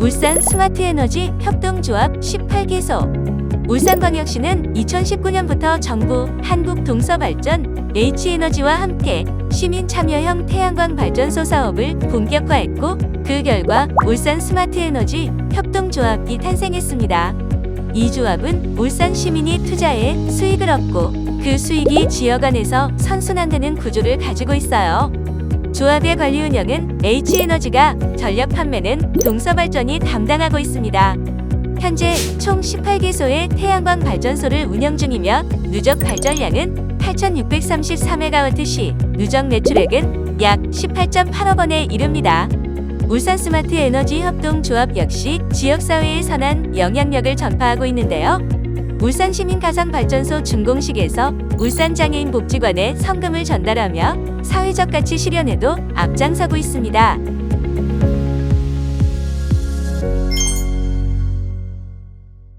울산 스마트 에너지 협동조합 18개소 울산광역시는 2019년부터 정부 한국동서발전 H에너지와 함께 시민 참여형 태양광 발전소 사업을 본격화했고 그 결과 울산 스마트 에너지 협동조합이 탄생했습니다. 이 조합은 울산 시민이 투자해 수익을 얻고 그 수익이 지역 안에서 선순환되는 구조를 가지고 있어요. 조합의 관리 운영은 H에너지가 전력 판매는 동서발전이 담당하고 있습니다. 현재 총 18개소의 태양광 발전소를 운영 중이며 누적 발전량은 8,633메가와트시, 누적 매출액은 약 18.8억 원에 이릅니다. 울산 스마트 에너지 협동조합 역시 지역사회에 선한 영향력을 전파하고 있는데요. 울산 시민 가상 발전소 준공식에서 울산 장애인 복지관에 성금을 전달하며 사회적 가치 실현에도 앞장서고 있습니다.